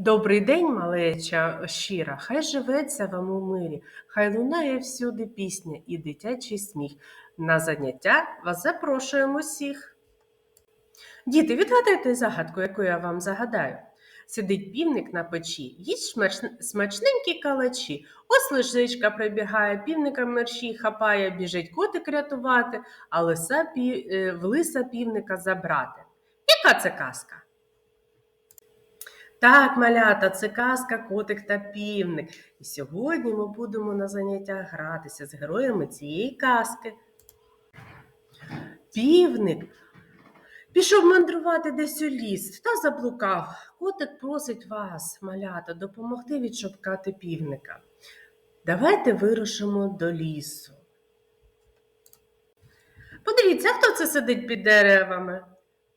Добрий день, малеча щира, хай живеться вам у мирі, хай лунає всюди пісня і дитячий сміх. На заняття вас запрошуємо всіх. Діти, відгадайте загадку, яку я вам загадаю. Сидить півник на печі, їсть смач- смачненькі калачі. Ось лисичка прибігає, півника мерщій хапає, біжить котик рятувати, а лиса е, в лиса півника забрати. Яка це казка? Так, малята, це казка Котик та півник. І сьогодні ми будемо на заняттях гратися з героями цієї казки. Півник пішов мандрувати десь у ліс та заблукав. Котик просить вас, малята, допомогти відшукати півника. Давайте вирушимо до лісу. Подивіться, хто це сидить під деревами?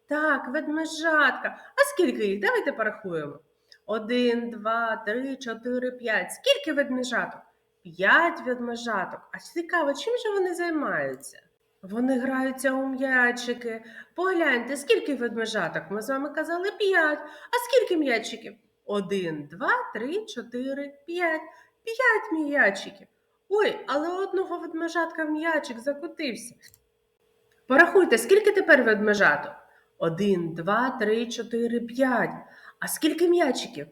Так, ведмежатка. Скільки їх? Давайте порахуємо. Один, два, три, чотири, п'ять. Скільки ведмежаток? П'ять ведмежаток. А цікаво, чим же вони займаються? Вони граються у м'ячики. Погляньте, скільки ведмежаток? Ми з вами казали п'ять. А скільки м'ячиків? Один, два, три, чотири, п'ять. П'ять м'ячиків. Ой, але одного ведмежатка м'ячик закотився. Порахуйте, скільки тепер ведмежаток? Один, два, три, чотири, п'ять. А скільки м'ячиків?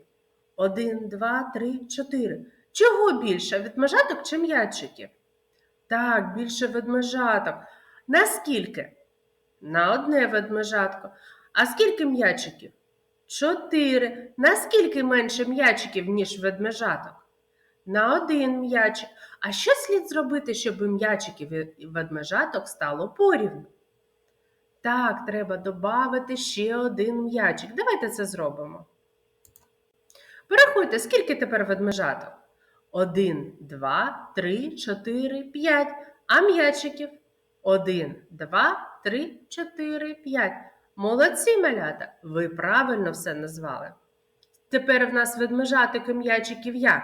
Один, два, три, чотири. Чого більше? Ведмежаток чи м'ячиків? Так, більше ведмежаток. На скільки? На одне ведмежатко. А скільки м'ячиків? Чотири. На скільки менше м'ячиків, ніж ведмежаток? На один м'ячик. А що слід зробити, щоб м'ячиків і ведмежаток стало порівну? Так, треба додати ще один м'ячик. Давайте це зробимо. Порахуйте, скільки тепер ведмежаток? Один, два, три, чотири, п'ять. А м'ячиків? Один, два, три, чотири, п'ять. Молодці, малята! Ви правильно все назвали. Тепер в нас ведмежаток і м'ячиків як?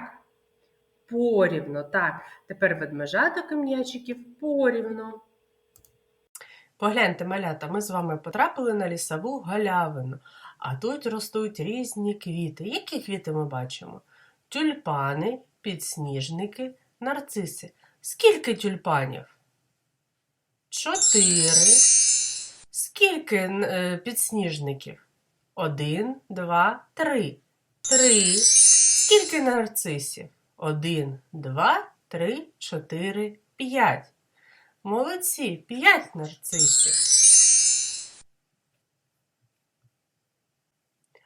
Порівно, так. Тепер ведмежаток і м'ячиків порівно. Погляньте, малята, ми з вами потрапили на лісову галявину, а тут ростуть різні квіти. Які квіти ми бачимо? Тюльпани, підсніжники, нарциси. Скільки тюльпанів? Чотири. Скільки е, підсніжників? Один, два, три. Три. Скільки нарцисів? Один, два, три, чотири, п'ять. Молодці, п'ять нарцисів.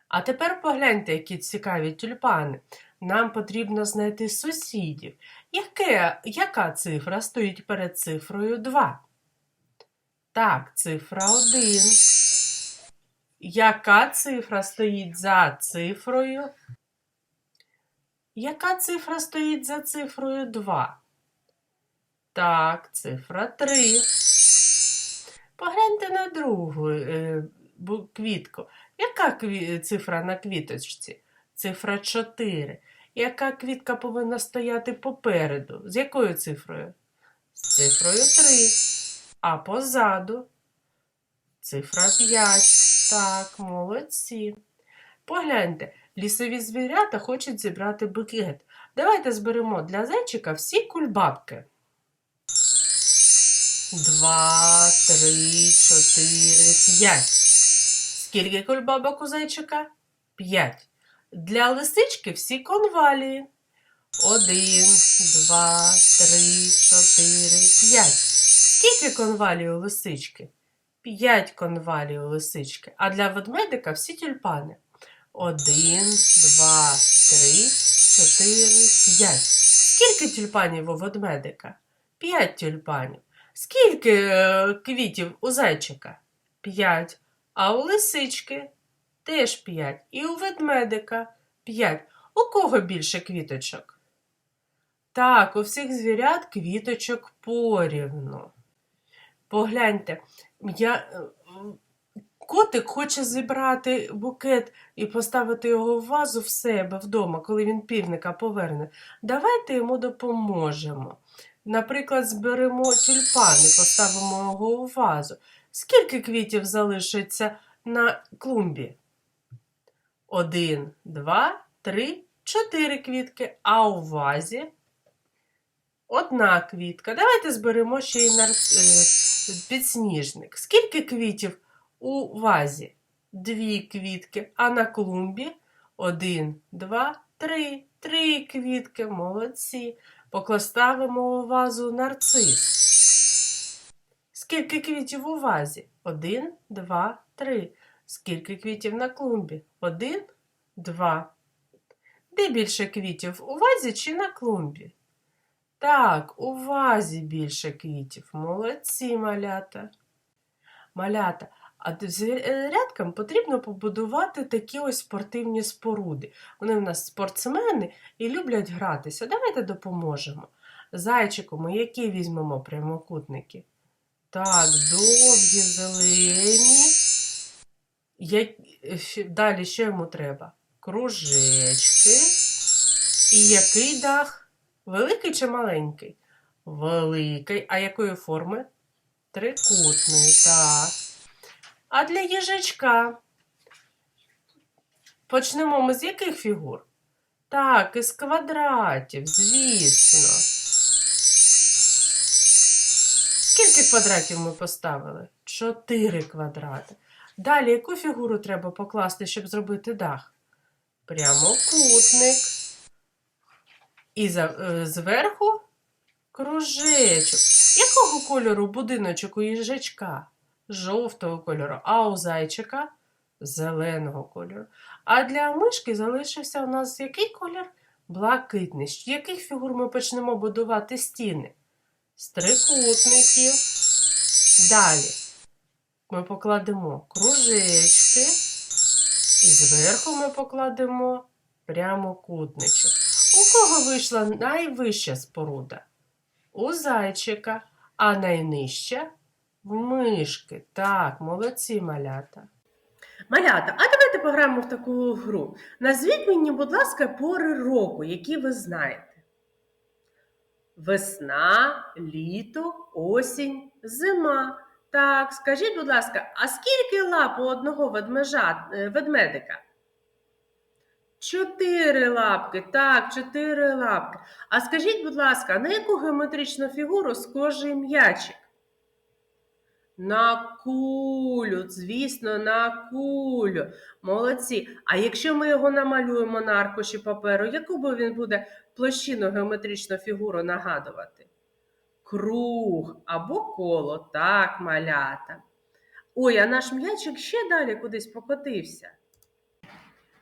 А тепер погляньте, які цікаві тюльпани. Нам потрібно знайти сусідів. Яке, яка цифра стоїть перед цифрою 2? Так, цифра 1. Яка цифра стоїть за цифрою? Яка цифра стоїть за цифрою 2? Так, цифра 3. Погляньте на другу е, квітку. Яка кві- цифра на квіточці? Цифра 4. Яка квітка повинна стояти попереду? З якою цифрою? З цифрою 3. А позаду? Цифра 5. Так, молодці. Погляньте, лісові звірята хочуть зібрати букет. Давайте зберемо для зайчика всі кульбабки. Два, три, чотири, п'ять. Скільки кульбабок у зайчика? П'ять. Для лисички всі конвалії. Один, два, три, чотири, п'ять. Скільки конвалій у лисички? П'ять конвалій у лисички. А для ведмедика всі тюльпани. Один, два, три, чотири, п'ять. Скільки тюльпанів у ведмедика? П'ять тюльпанів. Скільки е, квітів у зайчика? П'ять. А у лисички теж п'ять. І у ведмедика п'ять. У кого більше квіточок? Так, у всіх звірят квіточок порівну. Погляньте, я... е, котик хоче зібрати букет і поставити його в вазу в себе вдома, коли він півника поверне. Давайте йому допоможемо. Наприклад, зберемо тюльпани, поставимо його у вазу. Скільки квітів залишиться на клумбі? Один, два, три, чотири квітки, а у вазі одна квітка. Давайте зберемо ще й нар... е, підсніжник. Скільки квітів у вазі? Дві квітки, а на клумбі один, два, три. Три квітки, молодці. Покладставимо у вазу нарцис. Скільки квітів у вазі? Один, два, три. Скільки квітів на клумбі? Один, два. Де більше квітів? У вазі чи на клумбі? Так, у вазі більше квітів. Молодці, малята. Малята, а звіряткам потрібно побудувати такі ось спортивні споруди. Вони в нас спортсмени і люблять гратися. Давайте допоможемо. Зайчику, ми які візьмемо прямокутники? Так, довгі, зелені. Я... Далі що йому треба? Кружечки. І який дах? Великий чи маленький? Великий. А якої форми? Трикутний, так. А для їжачка? Почнемо ми з яких фігур? Так, із квадратів, звісно. Скільки квадратів ми поставили? Чотири квадрати. Далі яку фігуру треба покласти, щоб зробити дах? Прямокутник. І е, зверху кружечок. Якого кольору будиночок у їжачка? Жовтого кольору, а у зайчика зеленого кольору. А для мишки залишився у нас який колір? Блакитний. З яких фігур ми почнемо будувати стіни? З трикутників. Далі ми покладемо кружечки, і зверху ми покладемо прямокутничок. У кого вийшла найвища споруда? У зайчика, а найнижча мишки. Так, молодці малята. Малята, а давайте пограємо в таку гру. Назвіть мені, будь ласка, пори року, які ви знаєте. Весна, літо, осінь, зима. Так, скажіть, будь ласка, а скільки лап у одного ведмежа, е, ведмедика? Чотири лапки, так, чотири лапки. А скажіть, будь ласка, на яку геометричну фігуру схожий м'ячик? На кулю, звісно, на кулю. Молодці. А якщо ми його намалюємо на аркуші паперу, яку би він буде площину геометричну фігуру нагадувати? Круг або коло, так, малята. Ой, а наш м'ячик ще далі кудись покотився.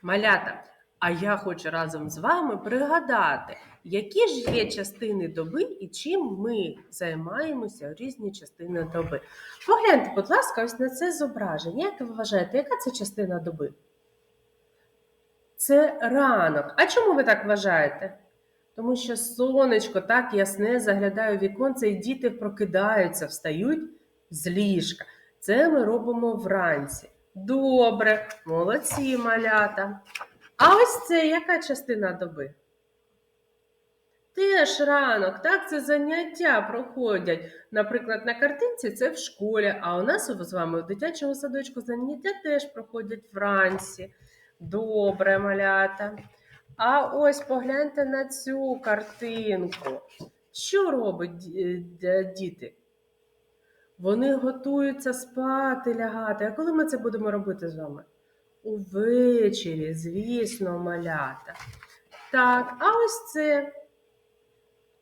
Малята, а я хочу разом з вами пригадати, які ж є частини доби і чим ми займаємося у різні частини доби. Погляньте, будь ласка, ось на це зображення. Як ви вважаєте, яка це частина доби? Це ранок. А чому ви так вважаєте? Тому що сонечко так ясне заглядає у віконце, і діти прокидаються, встають з ліжка. Це ми робимо вранці. Добре, молодці малята. А ось це яка частина доби? Теж ранок, так, це заняття проходять. Наприклад, на картинці це в школі, а у нас з вами в дитячому садочку заняття теж проходять вранці. Добре, малята. А ось погляньте на цю картинку. Що роблять ді- діти? Вони готуються спати, лягати. А коли ми це будемо робити з вами? Увечері, звісно, малята. Так, а ось це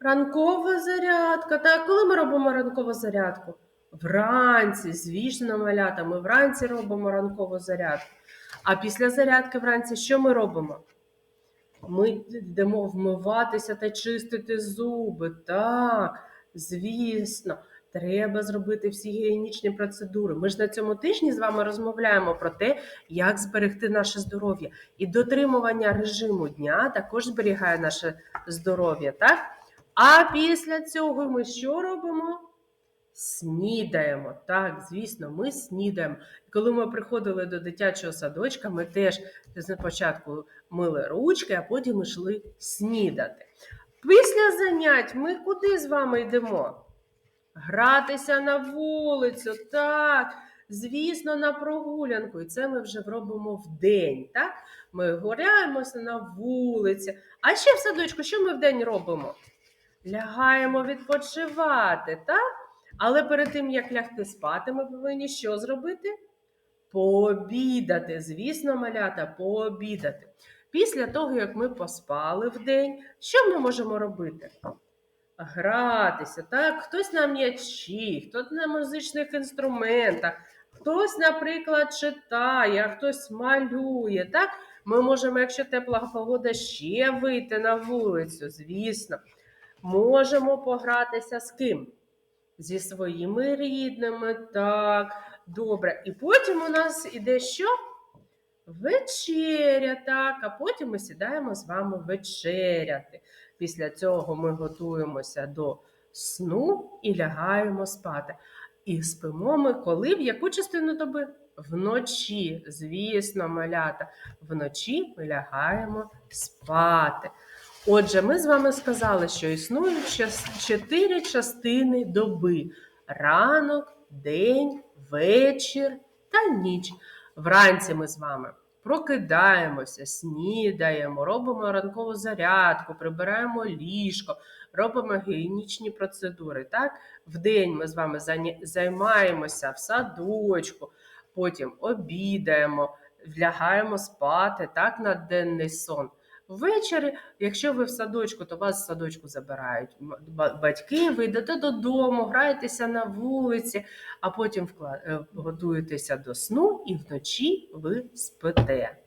ранкова зарядка. Так, коли ми робимо ранкову зарядку? Вранці, звісно, малята, ми вранці робимо ранкову зарядку. А після зарядки вранці що ми робимо? Ми йдемо вмиватися та чистити зуби. Так, звісно, треба зробити всі гігієнічні процедури. Ми ж на цьому тижні з вами розмовляємо про те, як зберегти наше здоров'я. І дотримування режиму дня також зберігає наше здоров'я, так? А після цього ми що робимо? Снідаємо. Так, звісно, ми снідаємо. Коли ми приходили до дитячого садочка, ми теж спочатку мили ручки, а потім йшли снідати. Після занять ми куди з вами йдемо? Гратися на вулицю, так. Звісно, на прогулянку. І це ми вже робимо вдень. Так? Ми гуляємося на вулиці. А ще в садочку, що ми вдень робимо? Лягаємо відпочивати, так? Але перед тим, як лягти спати, ми повинні що зробити? Пообідати. Звісно, малята, пообідати. Після того, як ми поспали в день, що ми можемо робити? Гратися, так? Хтось на м'ячі, хтось на музичних інструментах, хтось, наприклад, читає, хтось малює. Так? Ми можемо, якщо тепла погода, ще вийти на вулицю, звісно. Можемо погратися з ким? Зі своїми рідними, так, добре. І потім у нас іде що? Вечеря, так, а потім ми сідаємо з вами вечеряти. Після цього ми готуємося до сну і лягаємо спати. І спимо ми коли в яку частину доби? Вночі, звісно, малята. Вночі ми лягаємо спати. Отже, ми з вами сказали, що існують чотири частини доби: ранок, день, вечір та ніч. Вранці ми з вами прокидаємося, снідаємо, робимо ранкову зарядку, прибираємо ліжко, робимо гігієнічні процедури. Так? Вдень ми з вами займаємося в садочку, потім обідаємо, лягаємо спати так, на денний сон. Ввечері, якщо ви в садочку, то вас з садочку забирають батьки, ви йдете додому, граєтеся на вулиці, а потім е, готуєтеся до сну і вночі ви спите.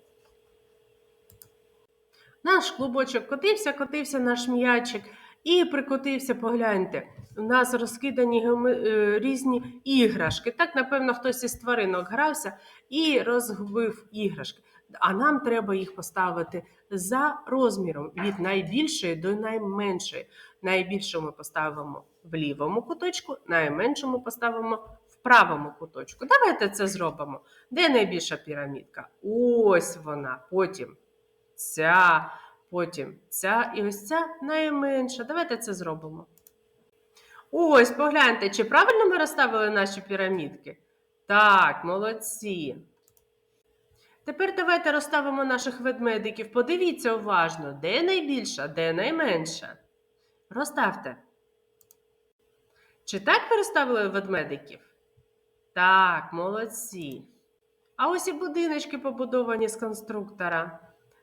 Наш клубочок котився, котився наш м'ячик і прикотився, погляньте. У нас розкидані е, різні іграшки. Так, напевно, хтось із тваринок грався і розгубив іграшки. А нам треба їх поставити за розміром від найбільшої до найменшої. Найбільшу ми поставимо в лівому куточку, найменшу ми поставимо в правому куточку. Давайте це зробимо. Де найбільша пірамідка? Ось вона. Потім ця, потім ця і ось ця найменша. Давайте це зробимо. Ось, погляньте, чи правильно ми розставили наші пірамідки? Так, молодці. Тепер давайте розставимо наших ведмедиків. Подивіться уважно, де найбільша, де найменша. Розставте. Чи так ви розставили ведмедиків? Так, молодці. А ось і будиночки побудовані з конструктора.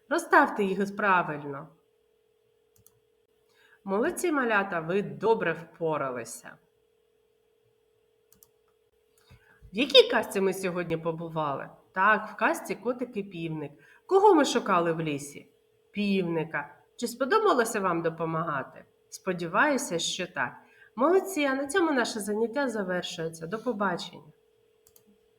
Розставте їх правильно. Молодці малята, ви добре впоралися. В якій казці ми сьогодні побували? Так, в казці котик і півник. Кого ми шукали в лісі? Півника. Чи сподобалося вам допомагати? Сподіваюся, що так. Молодці, а на цьому наше заняття завершується. До побачення.